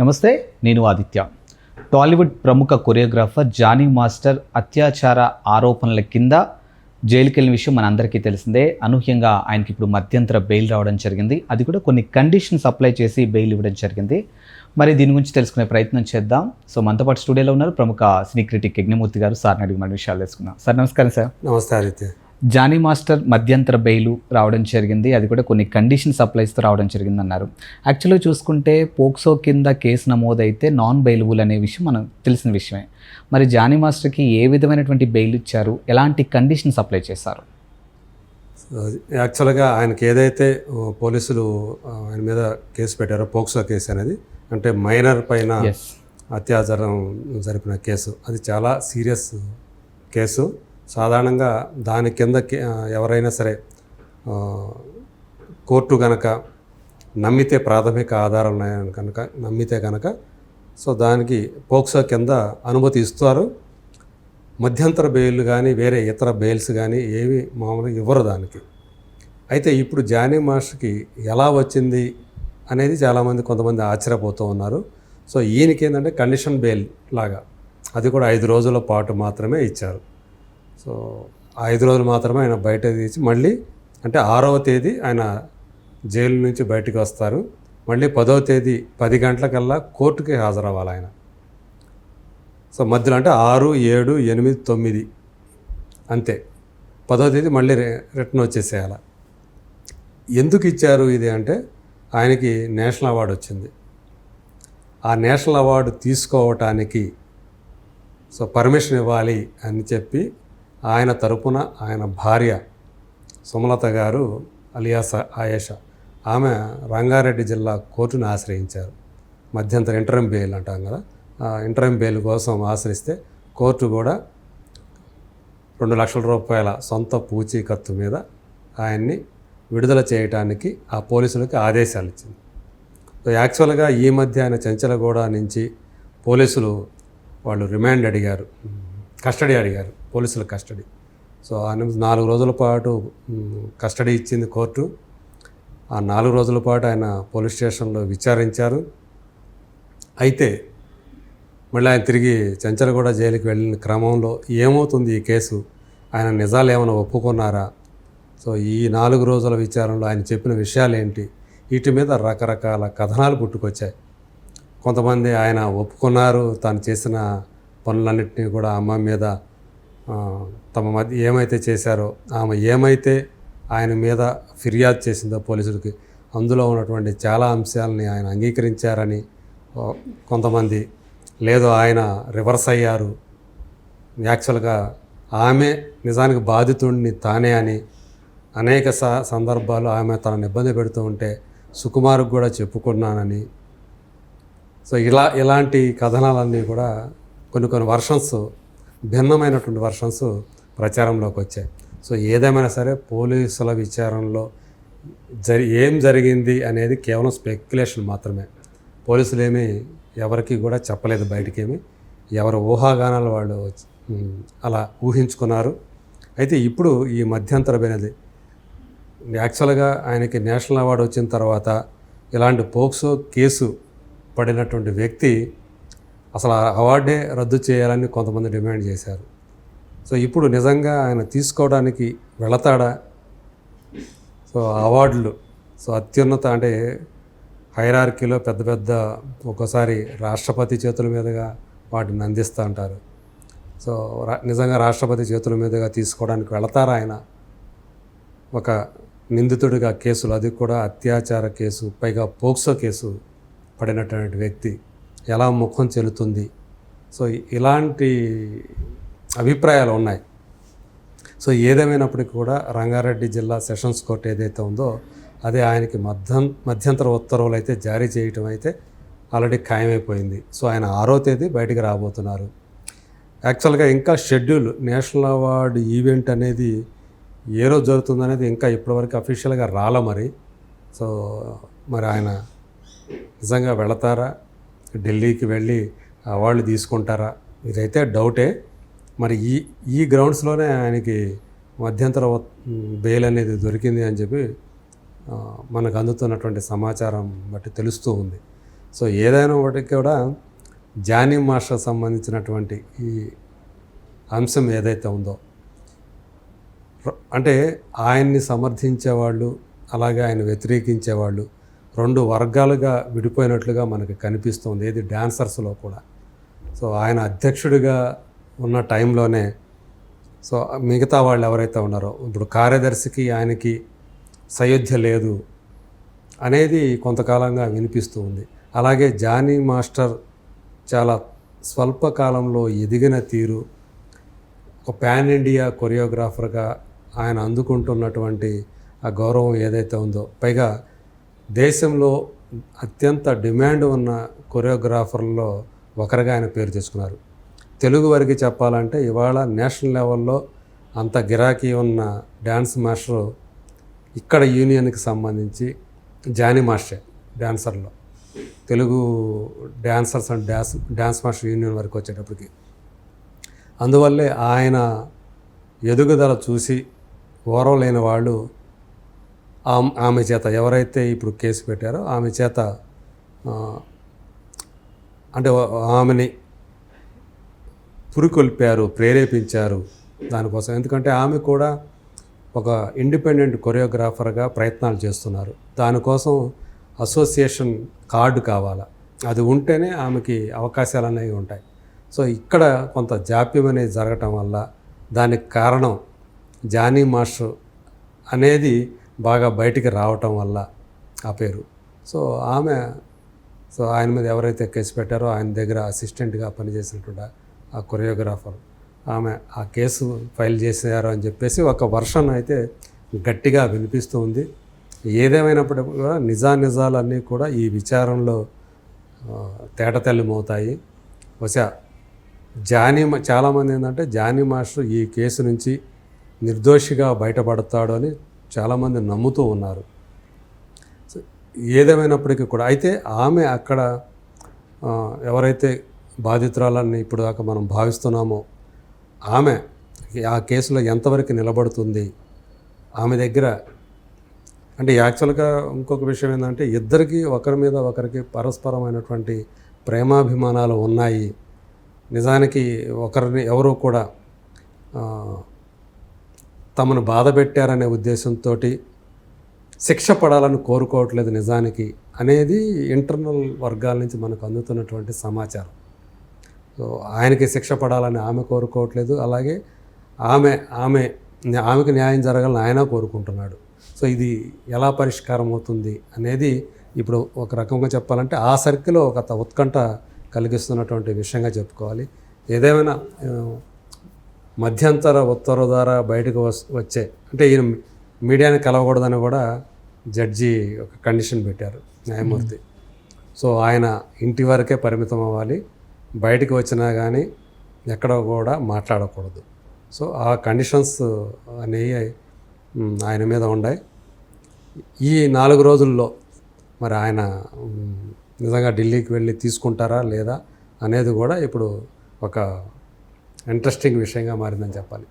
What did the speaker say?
నమస్తే నేను ఆదిత్య. టాలీవుడ్ ప్రముఖ కొరియోగ్రాఫర్ జానీ మాస్టర్ అత్యాచార ఆరోపణల కింద జైలుకి వెళ్ళిన విషయం మనందరికీ తెలిసిందే. అనూహ్యంగా ఆయనకి ఇప్పుడు మధ్యంతర బెయిల్ రావడం జరిగింది. అది కూడా కొన్ని కండిషన్స్ అప్లై చేసి బెయిల్ ఇవ్వడం జరిగింది. మరి దీని గురించి తెలుసుకునే ప్రయత్నం చేద్దాం. సో మనతో పాటు స్టూడియోలో ఉన్నారు ప్రముఖ సినీ క్రిటిక్ యజ్ఞమూర్తి గారు. సార్ని అడిగి మన విషయాలు తెలుసుకుందాం. సార్ నమస్కారం సార్. నమస్తే ఆదిత్య. జానీ మాస్టర్ మధ్యంతర బెయిల్ రావడం జరిగింది. అది కూడా కొన్ని కండిషన్స్ అప్లైస్తో రావడం జరిగింది అన్నారు యాక్చువల్గా చూసుకుంటే పోక్సో కింద కేసు నమోదైతే నాన్ బెయిలబుల్ అనే విషయం మనం తెలిసిన విషయమే. మరి జానీ మాస్టర్కి ఏ విధమైనటువంటి బెయిల్ ఇచ్చారు? ఎలాంటి కండిషన్స్ అప్లై చేశారు? యాక్చువల్గా ఆయనకి ఏదైతే పోలీసులు ఆయన మీద కేసు పెట్టారో పోక్సో కేసు అనేది అంటే మైనర్ పైన అత్యాచారం జరిపిన కేసు. అది చాలా సీరియస్ కేసు. సాధారణంగా దాని కింద ఎవరైనా సరే కోర్టు గనక నమ్మితే ప్రాథమిక ఆధారం ఉన్నాయని కనుక నమ్మితే కనుక సో దానికి పోక్సో కింద అనుమతి ఇస్తారు. మధ్యంతర బెయిల్ కానీ వేరే ఇతర బెయిల్స్ కానీ ఏవి మామూలుగా ఇవ్వరు దానికి. అయితే ఇప్పుడు జానీ మాస్టర్కి ఎలా వచ్చింది అనేది చాలామంది కొంతమంది ఆశ్చర్యపోతూ ఉన్నారు. సో ఈయనకి ఏంటంటే కండిషన్ బెయిల్ లాగా. అది కూడా ఐదు రోజుల పాటు మాత్రమే ఇచ్చారు. సో ఐదు రోజులు మాత్రమే ఆయన బయట తీసి మళ్ళీ అంటే ఆరవ తేదీ ఆయన జైలు నుంచి బయటకు వస్తారు. మళ్ళీ పదవ తేదీ పది గంటలకల్లా కోర్టుకి హాజరవ్వాలి ఆయన. సో మధ్యలో అంటే ఆరు ఏడు ఎనిమిది తొమ్మిది అంతే. పదవ తేదీ మళ్ళీ రిటర్న్ వచ్చేసేయాలి. ఎందుకు ఇచ్చారు ఇది అంటే ఆయనకి నేషనల్ అవార్డు వచ్చింది. ఆ నేషనల్ అవార్డు తీసుకోవటానికి సో పర్మిషన్ ఇవ్వాలి అని చెప్పి ఆయన తరపున ఆయన భార్య సుమలత గారు అలియాస ఆయేష ఆమె రంగారెడ్డి జిల్లా కోర్టును ఆశ్రయించారు. మధ్యంతర ఇంటరం బెయిల్ అంటాం కదా ఆ బెయిల్ కోసం ఆశ్రయిస్తే కోర్టు కూడా రెండు లక్షల రూపాయల సొంత పూచీకత్తు మీద ఆయన్ని విడుదల చేయటానికి ఆ పోలీసులకు ఆదేశాలు ఇచ్చింది. యాక్చువల్గా ఈ మధ్య ఆయన చెంచలగూడ నుంచి పోలీసులు వాళ్ళు రిమాండ్ అడిగారు. కస్టడీ అడిగారు పోలీసుల కస్టడీ. సో ఆయన నాలుగు రోజుల పాటు కస్టడీ ఇచ్చింది కోర్టు. ఆ నాలుగు రోజుల పాటు ఆయన పోలీస్ స్టేషన్లో విచారించారు. అయితే మళ్ళీ ఆయన తిరిగి చెంచలగూడ జైలుకి వెళ్ళిన క్రమంలో ఏమవుతుంది ఈ కేసు? ఆయన నిజాలు ఏమైనా ఒప్పుకున్నారా? సో ఈ నాలుగు రోజుల విచారణలో ఆయన చెప్పిన విషయాలు ఏంటి వీటి మీద రకరకాల కథనాలు పుట్టుకొచ్చాయి. కొంతమంది ఆయన ఒప్పుకున్నారు తాను చేసిన పనులన్నింటినీ కూడా అమ్మ మీద తమ మధ్య ఏమైతే చేశారో ఆమె ఏమైతే ఆయన మీద ఫిర్యాదు చేసిందో పోలీసులకి అందులో ఉన్నటువంటి చాలా అంశాలని ఆయన అంగీకరించారని కొంతమంది లేదు ఆయన రివర్స్ అయ్యారు యాక్చువల్గా ఆమె నిజానికి బాధితుడిని తానే అని అనేక స సందర్భాలు ఆమె తనను ఇబ్బంది పెడుతూ ఉంటే సుకుమార్కు కూడా చెప్పుకున్నానని. సో ఇలా ఇలాంటి కథనాలన్నీ కూడా కొన్ని కొన్ని వర్షన్స్ భిన్నమైనటువంటి వర్షన్స్ ప్రచారంలోకి వచ్చాయి. సో ఏదేమైనా సరే పోలీసుల విచారణలో జరి ఏం జరిగింది అనేది కేవలం స్పెక్యులేషన్ మాత్రమే. పోలీసులు ఏమీ ఎవరికి కూడా చెప్పలేదు బయటికేమి. ఎవరు ఊహాగానాలు వాళ్ళు అలా ఊహించుకున్నారు. అయితే ఇప్పుడు ఈ మధ్యంతర అనేది యాక్చువల్గా ఆయనకి నేషనల్ అవార్డు వచ్చిన తర్వాత ఇలాంటి పోక్సో కేసు పడినటువంటి వ్యక్తి అసలు ఆ అవార్డే రద్దు చేయాలని కొంతమంది డిమాండ్ చేశారు. సో ఇప్పుడు నిజంగా ఆయన తీసుకోవడానికి వెళతాడా? సో అవార్డులు సో అత్యున్నత అంటే హైరార్కీలో పెద్ద పెద్ద ఒక్కోసారి రాష్ట్రపతి చేతుల మీదుగా వాటిని అందిస్తూ ఉంటారు. సో రా- నిజంగా రాష్ట్రపతి చేతుల మీదుగా తీసుకోవడానికి వెళతారా ఆయన? ఒక నిందితుడిగా కేసులు అది కూడా అత్యాచార కేసు పైగా పోక్సో కేసు పడినటువంటి వ్యక్తి. ఎలా ముఖం చెల్లుతుంది. సో ఇలాంటి అభిప్రాయాలు ఉన్నాయి. సో ఏదేమైనప్పటికీ కూడా రంగారెడ్డి జిల్లా సెషన్స్ కోర్ట్ ఏదైతే ఉందో అదే ఆయనకి మధ్యం మధ్యంతర ఉత్తర్వులు అయితే జారీ చేయటం అయితే ఆల్రెడీ ఖాయమైపోయింది. సో ఆయన ఆరో తేదీ బయటికి రాబోతున్నారు. యాక్చువల్గా ఇంకా షెడ్యూల్ నేషనల్ అవార్డు ఈవెంట్ అనేది ఏ రోజు జరుగుతుంది అనేది ఇంకా ఇప్పటివరకు అఫీషియల్గా రాల మరి. సో మరి ఆయన నిజంగా వెళతారా? ఢిల్లీకి వెళ్ళి వాళ్ళు తీసుకుంటారా? ఇదైతే డౌటే. మరి ఈ ఈ గ్రౌండ్స్లోనే ఆయనకి మధ్యంతర బెయిల్ అనేది దొరికింది అని చెప్పి మనకు అందుతున్నటువంటి సమాచారం బట్టి తెలుస్తూ ఉంది. సో ఏదైనా ఒకటి కూడా జానీ మాస్టర్ సంబంధించినటువంటి ఈ అంశం ఏదైతే ఉందో అంటే ఆయన్ని సమర్థించేవాళ్ళు అలాగే ఆయన వ్యతిరేకించేవాళ్ళు రెండు వర్గాలుగా విడిపోయినట్లుగా మనకి కనిపిస్తుంది ఏది డ్యాన్సర్స్లో కూడా. సో ఆయన అధ్యక్షుడిగా ఉన్న టైంలోనే సో మిగతా వాళ్ళు ఎవరైతే ఉన్నారో ఇప్పుడు కార్యదర్శికి ఆయనకి సయోధ్య లేదు అనేది కొంతకాలంగా వినిపిస్తూ ఉంది. అలాగే జానీ మాస్టర్ చాలా స్వల్ప కాలంలో ఎదిగిన తీరు ఒక పాన్ ఇండియా కొరియోగ్రాఫర్గా ఆయన అందుకుంటున్నటువంటి ఆ గౌరవం ఏదైతే ఉందో పైగా దేశంలో అత్యంత డిమాండ్ ఉన్న కొరియోగ్రాఫర్లలో ఒకరిగా ఆయన పేరు తెచ్చుకున్నారు. తెలుగు వారికి చెప్పాలంటే ఇవాళ నేషనల్ లెవెల్లో అంత గిరాకీ ఉన్న డ్యాన్స్ మాస్టర్ ఇక్కడ యూనియన్కి సంబంధించి Johnny master డ్యాన్సర్లో Telugu dancers and dance dance master union వరకు వచ్చేటప్పటికి. అందువల్లే ఆయన ఎదుగుదల చూసి ఓరవలేని వాళ్ళు ఆమ్- ఆమె చేత ఎవరైతే ఇప్పుడు కేసు పెట్టారో ఆమె చేత అంటే ఆమెని పురికొల్పారు ప్రేరేపించారు దానికోసం. ఎందుకంటే ఆమె కూడా ఒక ఇండిపెండెంట్ కొరియోగ్రాఫర్గా ప్రయత్నాలు చేస్తున్నారు. దానికోసం అసోసియేషన్ కార్డు కావాలా. అది ఉంటేనే ఆమెకి అవకాశాలు అనేవి ఉంటాయి. సో ఇక్కడ కొంత జాప్యం అనేది జరగటం వల్ల దానికి కారణం జానీ మాస్టర్ అనేది బాగా బయటికి రావటం వల్ల ఆ పేరు. సో ఆమె సో ఆయన మీద ఎవరైతే కేసు పెట్టారో ఆయన దగ్గర అసిస్టెంట్గా పనిచేసినటువంటి ఆ కొరియోగ్రాఫర్ ఆమె ఆ కేసు ఫైల్ చేశారు అని చెప్పేసి ఒక వర్షన్ అయితే గట్టిగా వినిపిస్తూ ఉంది. ఏదేమైనప్పటికీ కూడా నిజానిజాలన్నీ కూడా ఈ విచారంలో ఆ, తేటతెల్లమవుతాయి. బహుశా జానీ మా- చాలామంది ఏంటంటే జానీ మాస్టర్ ఈ కేసు నుంచి నిర్దోషిగా బయటపడతాడు అని చాలామంది నమ్ముతూ ఉన్నారు. ఏదేమైనప్పటికీ కూడా అయితే ఆమె అక్కడ ఎవరైతే బాధితురాలని ఇప్పుడు దాకా మనం భావిస్తున్నామో ఆమె ఆ కేసులో ఎంతవరకు నిలబడుతుంది? ఆమె దగ్గర అంటే యాక్చువల్గా ఇంకొక విషయం ఏంటంటే ఇద్దరికి ఒకరి మీద ఒకరికి పరస్పరమైనటువంటి ప్రేమాభిమానాలు ఉన్నాయి. నిజానికి ఒకరిని ఎవరూ కూడా తమను బాధ పెట్టారనే ఉద్దేశంతో శిక్ష పడాలని కోరుకోవట్లేదు నిజానికి అనేది ఇంటర్నల్ వర్గాల నుంచి మనకు అందుతున్నటువంటి సమాచారం. సో ఆయనకి శిక్ష పడాలని ఆమె కోరుకోవట్లేదు. అలాగే ఆమె ఆమె ఆమెకు న్యాయం జరగాలని ఆయన కోరుకుంటున్నాడు. సో ఇది ఎలా పరిష్కారం అవుతుంది అనేది ఇప్పుడు ఒక రకంగా చెప్పాలంటే ఆ సర్కిల్లో ఒక ఉత్కంఠ కలిగిస్తున్నటువంటి విషయంగా చెప్పుకోవాలి. ఏదేమైనా మధ్యంతర ఉత్తర్వు ద్వారా బయటకు వచ్చే అంటే ఈయన మీడియాని కలవకూడదని కూడా జడ్జి ఒక కండిషన్ పెట్టారు న్యాయమూర్తి. సో ఆయన ఇంటి వరకే పరిమితం అవ్వాలి. బయటికి వచ్చినా కానీ ఎక్కడ కూడా మాట్లాడకూడదు. సో ఆ కండిషన్స్ అనేవి ఆయన మీద ఉన్నాయి ఈ నాలుగు రోజుల్లో మరి ఆయన నిజంగా ఢిల్లీకి వెళ్ళి తీసుకుంటారా లేదా అనేది కూడా ఇప్పుడు ఒక ఇంట్రెస్టింగ్ విషయంగా మారిందని చెప్పాలి.